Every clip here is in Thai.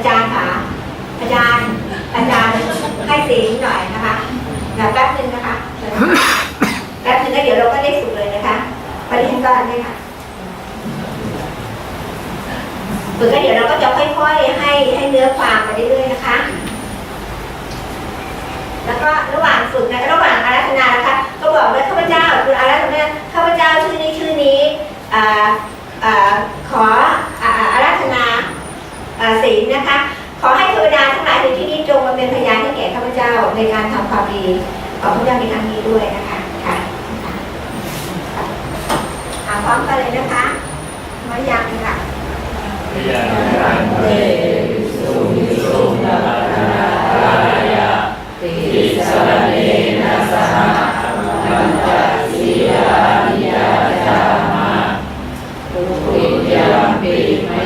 อาจารย์ค่ะ อาจารย์ อาจารย์ให้สีหน่อยนะคะเดี๋ยวแป๊บนึงนะคะ แป๊บนึงก็เดี๋ยวเราก็ได้สุดเลยนะคะไปเรียนก่อนเลยค่ะฝึกแก็เดี๋ยวเราก็จะค่อยๆให้ให้เนื้อความไปเรื่อยๆนะคะ ปุริยัมปิม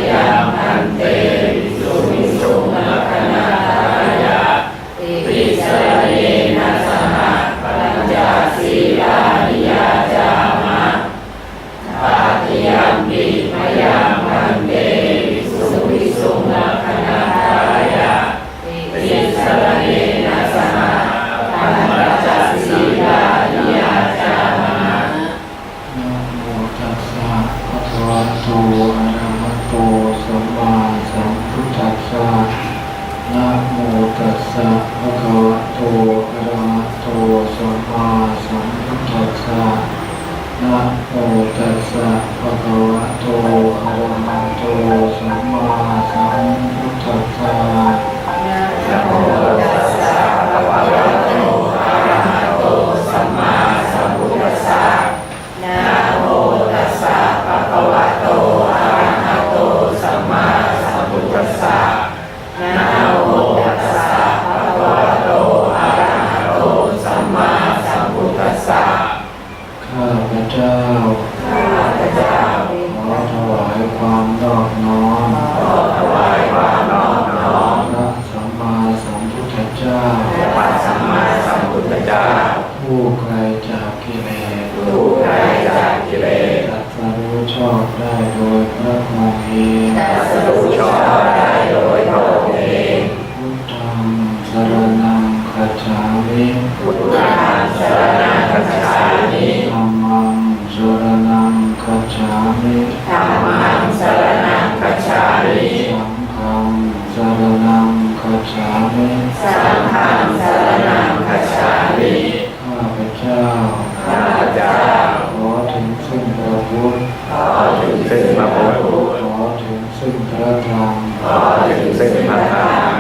ซึ่งพระพุทธขอถึงซึ่งพระธรรมขอถึงซึ่งพระธรรม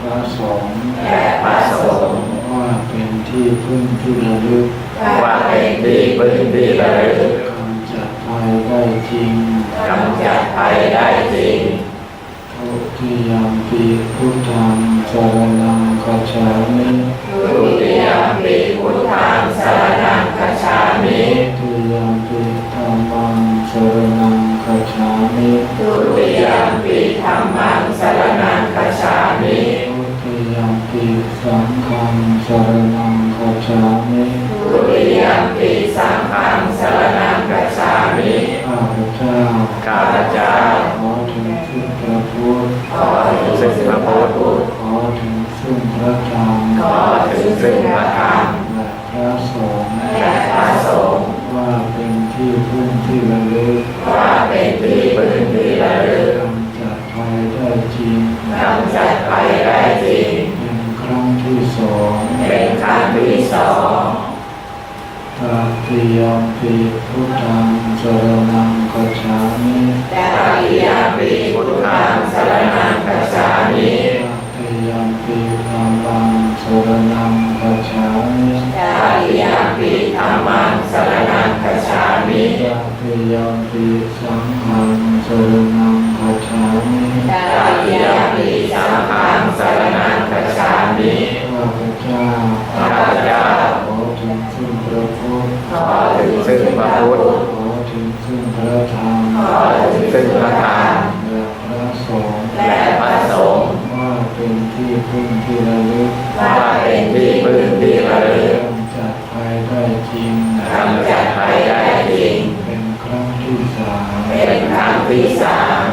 พระสงฆ์แพระสงฆ์ว่าเป็นที่พึ่งที่ระลึกว่าเป็นที่พึ่งที่ระลึกกำจัดภัยได้จริงกำจัดภัยได้จริงทุติยมปีพุทธังสรณังคัจฉามิทุติยมปิพุทธังสรณังคัจฉามิ รณังคัจฉามิทุติยมปิธัมมังสรณังคัจฉามิทุติยมปีสังฆังสรณัง สองตาติยมปีพุทธังสรณังกัจฉามิตาติยมปิพุทธังสรณังคัจฉามิตาติยมปีธัมมังสรณังกัจฉามิตาติยมปิธัมมังสรณังคัจฉามิตาติยมปีสังฆังสรณังกัจฉามิตาติยมปิสังฆังสรณังคัจฉามิข้าพเจ้า ถึงซึ่งพระพุทธขอถึงซึ่งพระธรรมขอถึงซึ่งพระธรรมและพระสงฆ์และพระสงฆ์ว่าเป็นที่พึ่งที่ระลึกว่าเป็นที่พึ่งที่ระลึกจัดภัยได้จริงกำจัดภัยได้จริง เป็นครั้งที่สามเป็นครั้งที่สาม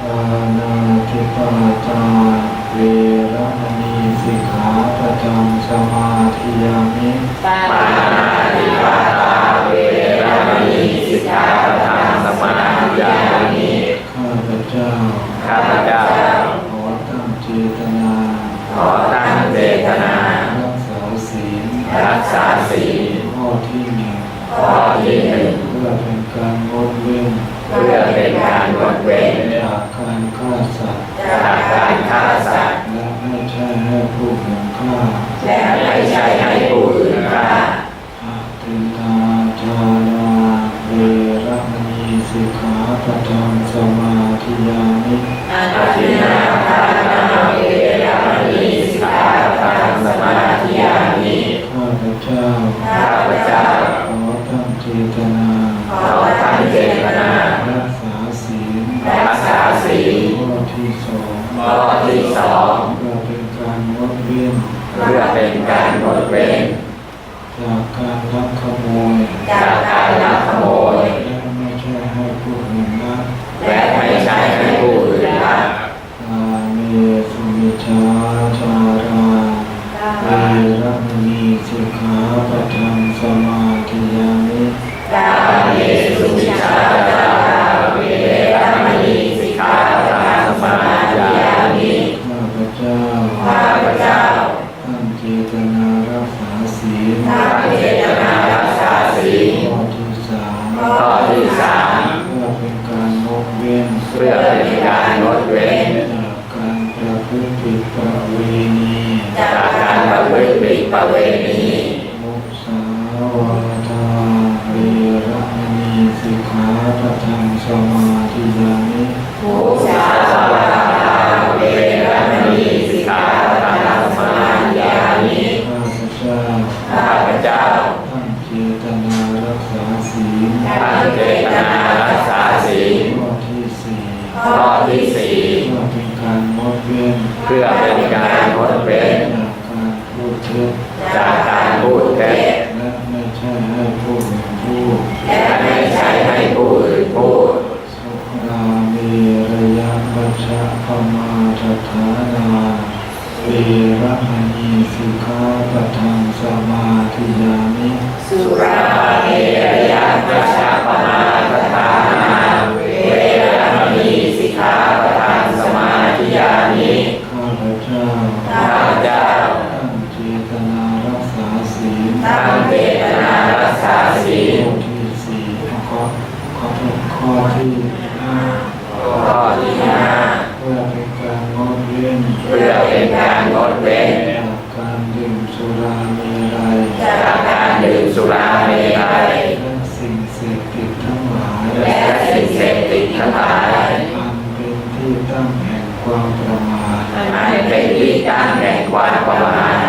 ปานาธิปาตาเวรมณี สสิกขาปะทังสมาธิยามิปานาติปาตาเวรมณีสิกขาปะทังสมาธิยามิข้าพเจ้าข้าพเจ้าขอตั้งเจตนาขอตั้งเจตนารักษาศีลรักษาศีลข้อที่หนึ่งข้อที่หนึ่งเพื่อเป็นการงดเว้นเพื่อเป็นการงดเว้นจากการฆ่าสัตว์จากการฆ่าสัตว์และไม่ ใช่ให้ผู้อื่นฆ่าและไม่ใช่ให้ผู้อื่นฆ่าอาตินนาจาราเวรมณีสิกขาปะทังสมาธิยามิอาติน จากการลักขโมยและไม่ใช่ให้ผู้อื่นลักและไม่ใช่ให้ มาทฐานาเวรมณีสิกขาปะทังสมาธิยามิสุราเมรยะมัชฌะปมาทฐานาเวรมณีสิกขาปะทังสมาธิยามิข้าพเจ้าข้าพเจ้าตั้งเจตนารักษาศีลตั้งเจตนารักษาศีลข้อที่สี่ข้อข้อที่ข้อที่ห้าข้อที่ห้า เพื่อเป็นการงด เพื่อเป็นการงดเว้นกการดื่มสุราเมรัยจากการดื่มสุราเมรัยและสิ่งเสพติดทั้งหลายและสิ่งเสพติดทั้งหลายอันเป็นที่ตั้งแห่งความประมาทอันเป็นที่ตั้งแห่งความประมาท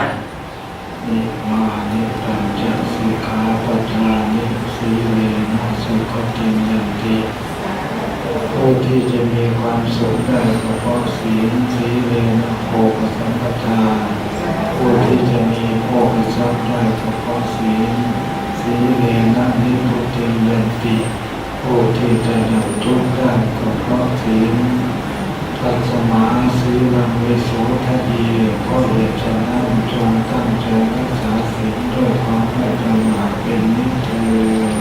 นิมานิปัญจสิกขาปทานิสีเลนะสุขติยันติผู้ที่จะมีความสุขได้ก็เพราะศีลสีเลนะโภคสัมปทาผู้ที่จะมีโภคทรัพย์ได้ก็เพราะศีลสีเลนะนิพุติยันติ ผู้ที่จะดับทุกข์ได้ก็เพราะศีลทัศมาสีลังวิโสทะดีก็เหตุฉะนั้นจงตั้งใจรักษาศีลด้วยความไม่ประมาทเป็นนิจเทอญ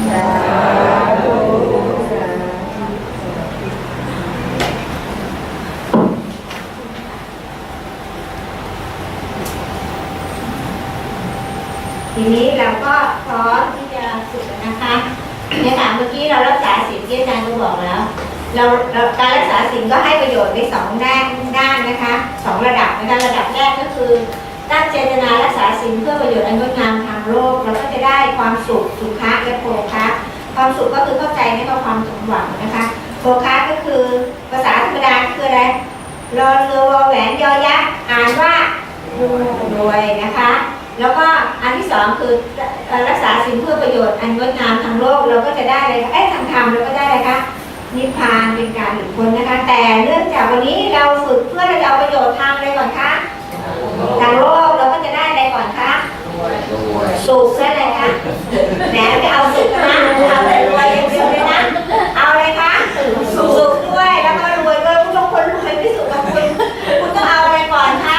ทีนี้เราก็พร้อมที่จะฝึกแล้วนะคะเนี่ยค่ะเมื่อกี้เรารักษาศีลที่อาจารย์ก็บอกแล้ว เราเราการรั ก็ให้ประโยชน์ในสองด้านด้านนะคะสองระดับนะคะระดับแรกก็คือตั้งเจตนารักษาศีลเพื่อประโยชน์อันงดงามทางโลกเราก็จะได้ความสุขสุขะและโภคะความสุขก็คือเข้าใจในความสมหวังนะคะโภคะก็คือภาษาธรรมดาคืออะไรรอเรือวอแหวนยอยักษ์อ่านว่ารวยนะคะ แล้วก็อันที่สองคือรักษาสิ่งเพื่อประโยชน์อันงดงามทางโลกเราก็จะได้อะไรคะเอ้ทางธรรมเราก็ได้อะไรคะ นิพพานเป็นการหลุดพ้นนะคะ แต่เนื่องจากวันนี้เราฝึกเพื่อจะเอาประโยชน์ทางอะไรก่อนคะทางโลกเราก็จะได้อะไรก่อนคะสุขใช่ไหมคะแหนไปเอาสุขนะเอาแต่รวยอย่างเดียวเลยนะ เอาอะไรคะสุขด้วยแล้วก็รวยด้วยคุณต้องคนรวยที่สุดกับคุณคุณต้องเอาอะไรก่อนคะ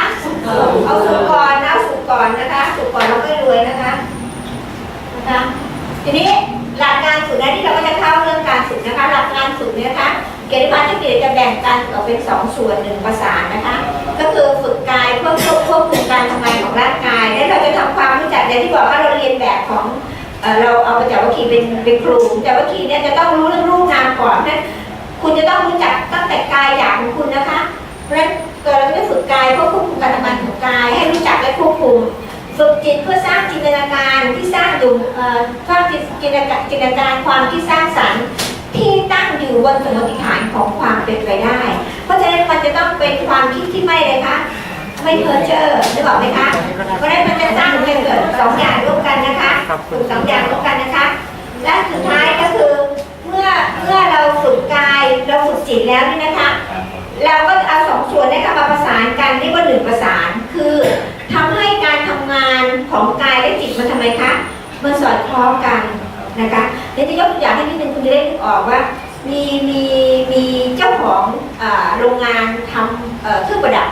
เอาสุขก่อนนะสุขก่อนนะคะ สุขก่อนเราก็รวยนะคะนะคะทีนี้ หลักการฝึกนะที่เราก็จะเข้าเรื่องการฝึกนะคะ หลักการฝึกเนี่ยนะคะเกณฑ์พัฒน์ที่เกียรจะแบ่งกันออกเป็นสองส่วนหนึ่งประสานนะคะ ก็คือฝึกกายเพื่อควบควบคุมการทำงานของร่างกายและเราจะทำความรู้จักอย่างที่บอกว่าเราเรียนแบบของเราเอาประจักษ์วัคคีเป็นเป็นครูประจักษ์วัคคีเนี่ยจะต้องรู้เรื่องรูปนามก่อนนั้นคุณจะต้องรู้จักตั้งแต่กายหยาบของคุณนะคะเพราะฉะนั้นเราจะฝึกกายเพื่อควบคุมการทำงานของกายให้รู้จักและควบคุม ฝึกจิตเพื่อสร้างจินตนาการที่สร้างอยู่เอ่อสร้างจินตนาการจินตนาการความที่สร้างสรรค์ที่ตั้งอยู่บนสมมติฐานของความเป็นไปได้ เพราะฉะนั้นมันจะต้องเป็นความคิดที่ไม่เลยคะไม่เพ้อเจ้อนึกออกไหมคะเพราะฉะนั้นมันจะสร้างให้เกิดสองอย่างร่วมกันนะคะฝึกสองอย่างร่วมกันนะคะ และสุดท้ายก็คือเมื่อเมื่อเราฝึกกายเราฝึกจิตแล้วนี่นะคะ เราก็เอาสองส่วนเนี้ค่ะมาประสานกันเรียกว่าหนึ่งประสานคือ ทำให้การทำงานของกายและจิตมันทำไมคะมันสอดคล้องกันนะคะเดี๋ยวจะยกตัวอย่างให้นิดนึงคุณจะได้นึกออกว่ามีมีมีเจ้าของโรงงานทำเครื่องประดับ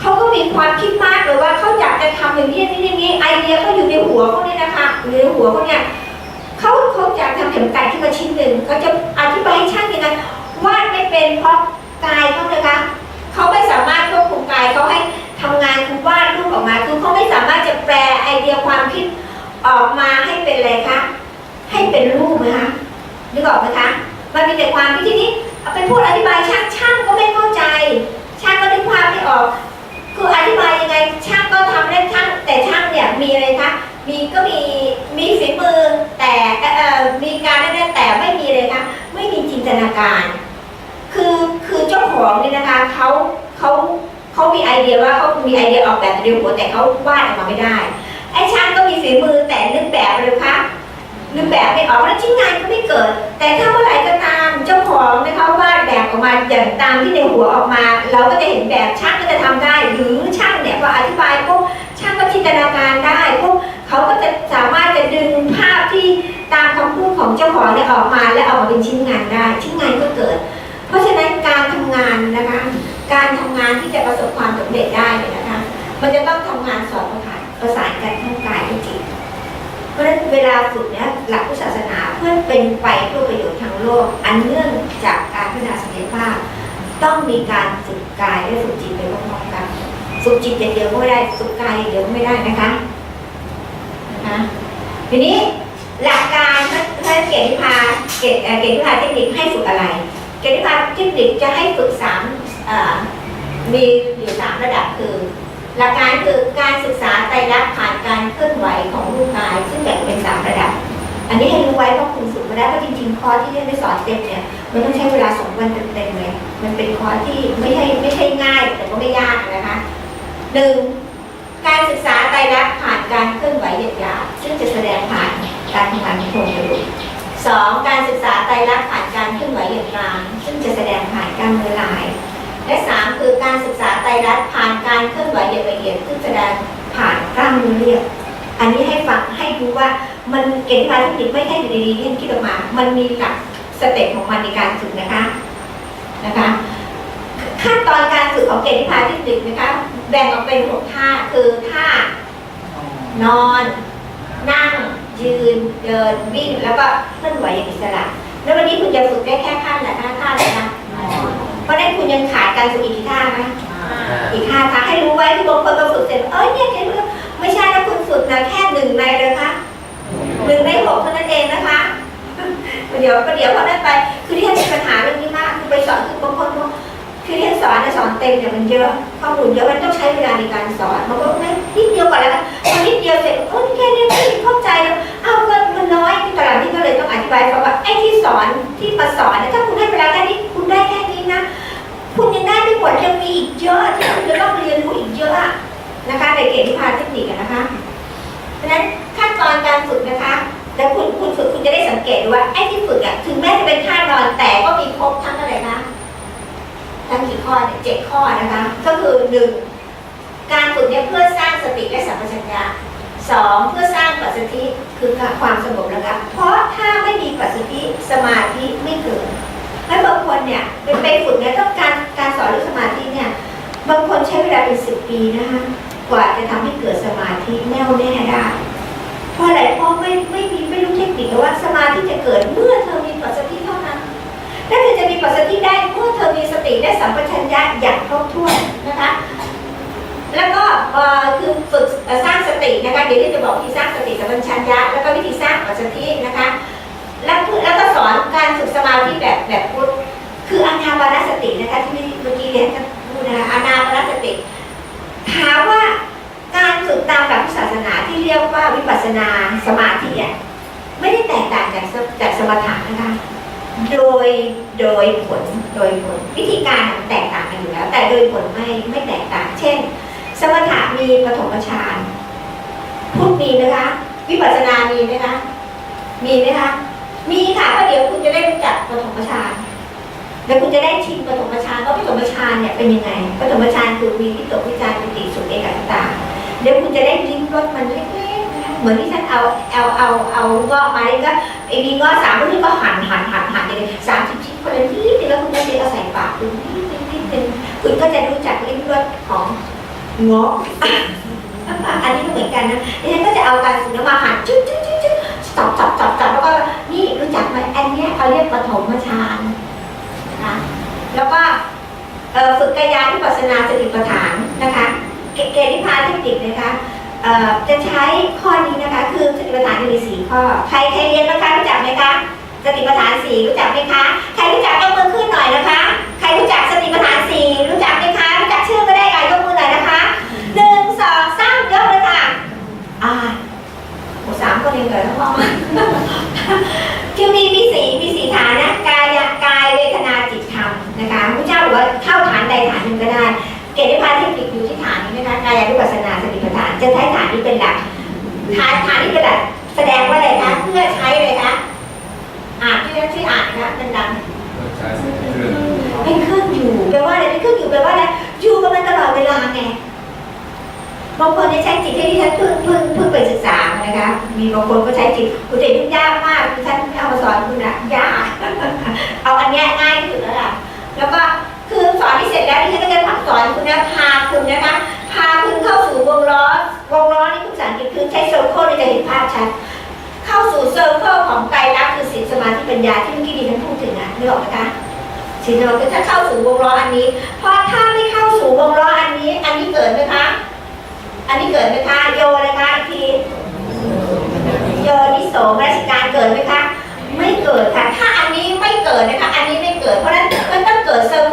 เขาก็มีความคิดมากเลยว่าเขาอยากจะทำอย่างนี้อย่นี่นี้ไอเดียเขาอยู่ในหัวเขาเนี่ยนะคะอยู่ในหัวเขาเนี่ยเขาเขาอยากทำเข็มกลัดขึ้นมาชิ้นหนึ่งเขาจะอธิบายให้ช่างยังไงวาดไม่เป็นเพราะกายเขาเลยคะเขาไม่สามารถควบคุมกายเขาให้ทำงานคือวาด ออกมาคือเขาไม่สามารถจะแปลไอเดียความคิดออกมาให้เป็นอะไรคะให้เป็นรูปนะคะนึกออกไหมคะมันมีแต่ความคิดที่นี้เอาไปพูดอธิบายช่างช่างก็ไม่เข้าใจ ช่างก็นึกภาพไม่ออก คืออธิบายยังไงช่างก็ทำได้ช่างแต่ช่างเนี่ยมีอะไรคะมีก็มีมีฝีมือแต่เอ่อมีการได้แต่ไม่มีเลยคะไม่มีจินตนาการ คือคือเจ้าของนี่นะคะเขาเขา เขามีไอเดียว่าเขามีไอเดียออกแบบในหัวแต่เขาวาดออกมาไม่ได้ไอ้ช่างก็มีฝีมือแต่นึกแบบเลยคะนึกแบบไม่ออกแล้วชิ้นงานก็ไม่เกิด แต่ถ้าเมื่อไหร่ก็ตามเจ้าของนะคะวาดแบบออกมาอย่างตามที่ในหัวออกมา เราก็จะเห็นแบบช่างก็จะทำได้ หรือช่างเนี่ยพออธิบายปุ๊บช่างก็จินตนาการได้ปุ๊บเขาก็จะสามารถจะดึงภาพที่ตามคำพูดของเจ้าของเนี่ยออกมา และออกมาเป็นชิ้นงานได้ ชิ้นงานก็เกิด เพราะฉะนั้นการทำงานนะคะ การทำงานที่จะประสบความสำเร็จได้เนี่ยนะคะ มันจะต้องทำงานสอนประสานประสานกันทั้งกายและจิต เพราะฉะนั้นเวลาฝึกเนี่ยหลักพุทธศาสนาเพื่อเป็นไปเพื่อประโยชน์ทางโลก อันเนื่องจากการพัฒนาศักยภาพ ต้องมีการฝึกกายและฝึกจิตไปพร้อมๆกันฝึกจิตอย่างเดียวก็ไม่ได้ฝึกกายอย่างเดียวก็ไม่ได้นะคะนะคะทีนี้หลักการถ้าเกณฑ์วิพาเกณฑ์เกณฑ์วิพาเทคนิคให้ฝึกอะไร เกณฑ์วิพาเทคนิคจะให้ฝึกสาม มีอยู่สามระดับคือ หลักการคือการศึกษาไตรลักษณ์ผ่านการเคลื่อนไหวของรูปกาย ซึ่งแบ่งเป็นสามระดับ อันนี้ให้รู้ไว้ว่าคุณฝึกมาได้เพราะจริงๆคอร์สที่เรียนได้สอนเต็มเนี่ยมันต้องใช้เวลาสองวันเต็มๆเลยมันเป็นคอร์สที่ไม่ใช่ไม่ใช่ง่าย แต่ก็ไม่ยากนะคะหนึ่งการศึกษาไตรลักษณ์ผ่านการเคลื่อนไหวหยาบๆซึ่งจะแสดงผ่านการทำงานของโครงกระดูกสองการศึกษาไตรลักษณ์ผ่านการเคลื่อนไหวอย่างกลางซึ่งจะแสดงผ่านกามเนื้อลาย และสามคือการศึกษาไตรลักษณ์ผ่านการเคลื่อนไหวอย่างละเอียดซึ่งแสดงผ่านกล้ามเนื้อเรียบอันนี้ให้ฟังให้รู้ว่ามันเก่งพาเทคนิคไม่ใช่อยู่ดีๆที่คิดออกมา มันมีหลักสเต็ปของมันในการฝึกนะคะนะคะขั้นตอนการฝึกของเกณฑ์พาเทคนิคนะคะ แบ่งออกเป็นหกท่าคือท่านอน นั่ง ยืน เดินวิ่ง แล้วก็เคลื่อนไหวอย่างอิสระ แล้ววันนี้คุณจะฝึกได้แค่ขั้นละห้าท่าเลยนะ เพราะฉะนั้นคุณยังขาดการฝึกอีกกี่ท่าไหมอีกห้าท่าให้รู้ไว้ที่บางคนมาฝึกเสร็จเอ้ยเนี่ยเกณฑ์ไม่ใช่นะคุณฝึกนะแค่หนึ่งในเลยคะหนึ่งในหกเท่านั้นเองนะคะเดี๋ยวก็เดี๋ยวพอนั้นไป คือที่ท่านมีปัญหาเรื่องนี้มากคือไปสอนคือบางคนบอกคือที่ท่านสอนนะสอนเต็มเนี่ยมันเยอะข้อมูลเยอะมันต้องใช้เวลาในการสอนบางคนไม่นิดเดียวก่อนแล้วกันพอนิดเดียวเสร็จโอ้ยแค่นี้ไม่เข้าใจแล้วอ้าวก็มันน้อยที่ตลาดที่ก็เลยต้องอธิบายเขาว่าไอ้ที่สอนที่มาสอนเนี่ยถ้าคุณให้เวลาแค่นี้คุณได้แค่ นะ คุณยังได้ไม่หมดยังมีอีกเยอะที่คุณจะต้องเรียนรู้อีกเยอะนะคะในเกณฑ์ที่พาเทคนิคนะคะเพราะฉะนั้นขั้นตอนการฝึกนะคะแล้วคุณคุณฝึกคุณจะได้สังเกตดูว่าไอ้ที่ฝึกอะถึงแม้จะเป็นท่านอนแต่ก็มีครบทั้งอะไรนะทั้งกี่ข้อเนี่ยเจ็ดข้อนะคะ ก็คือหนึ่งการฝึกเนี่ยเพื่อสร้างสติและสัมปชัญญะสองเพื่อสร้างปัสสธิคือความสงบระงับเพราะถ้าไม่มีปัสสธิสมาธิไม่เกิด แล้วบางคนเนี่ยเป็นไปฝึกเนี่ยต้องการการสอนเรื่องสมาธิเนี่ยบางคนใช้เวลาเป็นสิบปีนะคะกว่าจะทำให้เกิดสมาธิแน่วแน่ได้เพราะอะไรเพราะไม่ไม่มีไม่รู้เทคนิคว่าสมาธิจะเกิดเมื่อเธอมีปัสสติเท่านั้นและเธอจะมีปัสสติได้เมื่อเธอมีสติและสัมปชัญญะอย่างครบถ้วนนะคะ แล้วก็คือฝึกสร้างสตินะคะเดี๋ยวที่จะบอกวิธีสร้างสติสัมปชัญญะแล้วก็วิธีสร้างปัสสตินะคะแล้วแล้วก็ส การฝึกสมาธิแบบแบบพุทธคืออานาปานสตินะคะที่เมื่อกี้เรียนพูดนะคะอานาปานสติถามว่าการฝึกตามหลักพุทธศาสนาที่เรียกว่าวิปัสสนาสมาธิอะไม่ได้แตกต่างจากจากสมถะนะคะโดยโดยผลโดยผลวิธีการแตกต่างกันอยู่แล้ว แต่โดยผลไม่ไม่แตกต่าง เช่น สมถะมีปฐมฌานพุทธมีไหมคะ วิปัสสนามีไหมคะมีไหมคะ มีค่ะเพราะเดี๋ยวคุณจะได้รู้จักปฐมฌานแล้วคุณจะได้ชิมปฐมฌานว่าปฐมฌานเนี่ยเป็นยังไงปฐมฌานคือมีวิตกวิจารปิติสุขเอกตาเดี๋ยวคุณจะได้ลิ้มรสมันเล็กๆนะเหมือนที่ฉันเอาเอาเอาเอาเงาะมาแล้วก็ไอ้มีเงาะสามลูกนี่ก็หั่นหั่นหั่นหั่นเลยสามสิบชิ้นคนละนิดนึงแล้วคุณก็เด็เอาใส่ปากคุณนิดนึงนิดนึงคุณก็จะรู้จักลิ้มรสของงาะอันนี้ก็เหมือนกันนะดิฉันก็จะเอาการฝึกน้ำมาหั่นจุ๊บจุ๊บจุ๊บจุ๊บจับจับจับ จับแล้วก็นี่รู้จักไหมอันนี้เขาเรียกปฐมฌานนะแล้วก็ฝึกกายาที่ปัสสนาสติปัฏฐานนะคะ เกณฑ์นิพพานเทคนิคนะคะจะใช้ข้อนี้นะคะ คือสติปัฏฐานมีสี่ข้อ ใครใครเรียนนะคะรู้จักไหมคะสติปัฏฐานสี่รู้จักไหมคะ จะใช้ฐานนี้เป็นหลักฐานฐานนี้เป็นหลักแสดงว่าอะไรคะเพื่อใช้เลยคะอ่านที่นั่นที่อ่านนะคะเครื่องเป็นเครื่องอยู่แปลว่าอะไรเป็นเครื่องอยู่แปลว่าอะไรอยู่กับมันตลอดเวลาไงบางคนใช้จิตที่ดิฉันเพิ่งเพิ่งเพิ่งไปศึกษานะคะ มีบางคนก็ใช้จิตคุณแต่ยุ่งยากมากดิฉันไม่เอามาสอนคุณนะยากเอาอันเนี้ยง่ายที่สุดแล้วล่ะแล้วก็คือสอนที่เสร็จแล้วดิฉันก็จะผักสอนคุณนะพาคุณนะคะ พาคุณเข้าสู่วงล้อ วงล้อนี่ภาษาอังกฤษคือใช้โซโค้จะเห็นภาพชัด เข้าสู่เซอร์เคิลของไกลรักษณ์คือศีลสมาธิปัญญาที่เมื่อกี้ดิฉันพูดถึงอะนึกออกไหมคะสีนวลคือถ้าเข้าสู่วงล้ออันนี้ เพราะถ้าไม่เข้าสู่วงล้ออันนี้ อันนี้เกิดไหมคะ อันนี้เกิดไหมคะโยเลยคะอีกทีโยนิโสมนสิการเกิดไหมคะ ไม่เกิดค่ะ ถ้าอันนี้ไม่เกิดนะคะ อันนี้ไม่เกิด เพราะฉะนั้นมันต้องเกิดเซอร์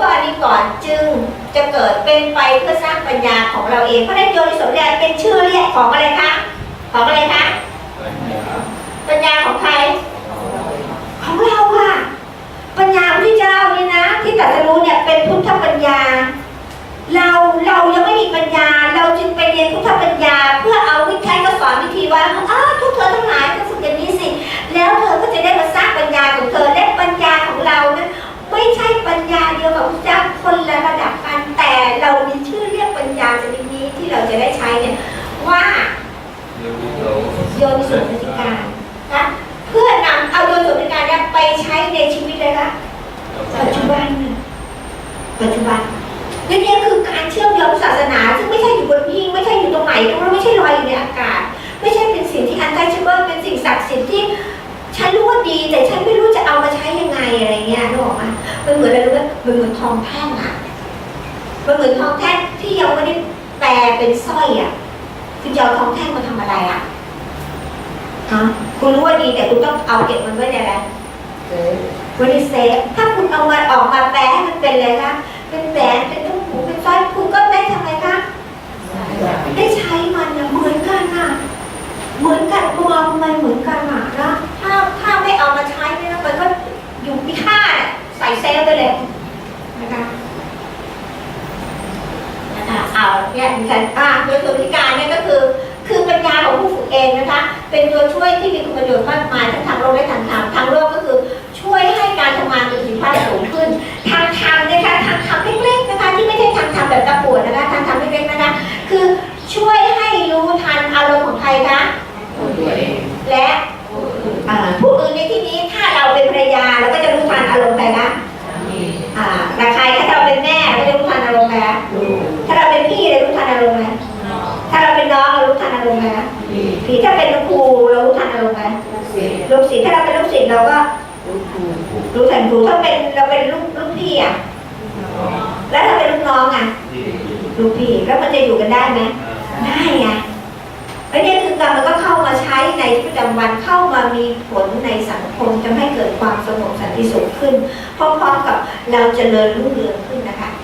ของเราเองเพราะนั้นโยนิโสมนสิกาเป็นชื่อเรียกของอะไรคะของอะไรคะปัญญาของใคร ของเราค่ะ ปัญญาพระพุทธเจ้าเนี่ยนะ ที่ตรัสรู้เนี่ยเป็นพุทธปัญญา เราเรายังไม่มีปัญญา เราจึงไปเรียนพุทธปัญญา เพื่อเอาวิธีก็สอนวิธีว่าอ้าวทุกเธอทั้งหลายก็ฝึกอย่างนี้สิ แล้วเธอก็จะได้มาสร้างปัญญาของเธอและปัญญาของเรานั้น ไม่ใช่ปัญญาเดียวกับพระเจ้าคนละระดับกันแต่เรามีชื่อเรียกปัญญาชนิดนี้ที่เราจะได้ใช้เนี่ยว่าโยนิสมนสิการนะเพื่อนำเอาโยนิสมนสิการเนี่ยไปใช้ในชีวิตเลยค่ะปัจจุบันน่ะปัจจุบันนี่นี่คือการเชื่อมโยงศาสนา ซึ่งไม่ใช่อยู่บนหิ้งไม่ใช่อยู่ตรงไหนตรงนั้นไม่ใช่ลอยอยู่ในอากาศ ไม่ใช่เป็นสิ่งที่อันไทชเบิลเป็นสิ่งศักดิ์สิทธิ์ที่ ฉันรู้ว่าดีแต่ฉันไม่รู้จะเอามาใช้ยังไงอะไรเงี้ยนึกออกไหมมันเหมือนอะไรรู้ไหมมันเหมือนทองแท่งอะมันเหมือนทองแท่งที่ยังไม่ได้แปลเป็นสร้อยอะคือจะเอาทองแท่งมาทำอะไรอะฮะคุณรู้ว่าดีแต่คุณต้องเอาเก็บมันไว้ในอะไรไว้ในเซฟถ้าคุณเอามันออกมาแปลให้มันเป็นอะไรคะเป็นแหวนเป็นตุ้งหูเป็นสร้อยคุณก็ได้ทำไมคะได้ใช้มันนะเหมือนกันน่ะเหมือนกันพวกเราทำไมเหมือนกันอะนะถ้าถ้าไม่เอามาใช้เนี่ยนะมันก็อยู่มีค่าน่ะใส่เซฟไปเลยนะคะนะคะเอาเนี่ยดิฉันอ่าโดยส่วนพิการเนี่ยก็คือ คือปัญญาของผู้ฝึกเองนะคะ เป็นตัวช่วยที่มีคุณประโยชน์มากมายทั้งทางโลกและทางธรรมทางโลกก็คือช่วยให้การทำงานมีประสิทธิภาพสูงขึ้น ทางธรรมนะคะทางธรรมเล็กๆนะคะ ที่ไม่ใช่ทางธรรมแบบตะปวดนะคะทางธรรมเล็กๆนะคะคือช่วยให้รู้ทันอารมณ์ของใครคะตัวเองและ ผู้อื่นในที่นี้ถ้าเราเป็นภรรยาเราก็จะรู้ทันอารมณ์ใครนต่ใครถ้าเราเป็นแม่เราก็จะรู้ทันอารมณ์ไหมถ้าเราเป็นพี่เรารู้ทันอารมณ์ไหมถ้าเราเป็นน้องเรารู้ทันอารมณ์ไหมผีถ้าเป็นลูกครูเรารู้ทันอารมณ์ไหมลูกศิษย์ถ้าเราเป็นลูกศิษย์เราก็รู้ทันครูถ้าเป็นเราเป็นลูกลูกพี่อะแล้วถ้าเป็นลูกน้องอะลูกพี่แล้วมันจะอยู่กันได้ไหมได้ไง และเนี่ยคือกรรมมันก็เข้ามาใช้ในประจำวันเข้ามามีผลในสังคมทำให้เกิดความสงบสันติสุขขึ้นพร้อมๆกับเราจเจริญรุ่งเรืองขึ้นนะคะ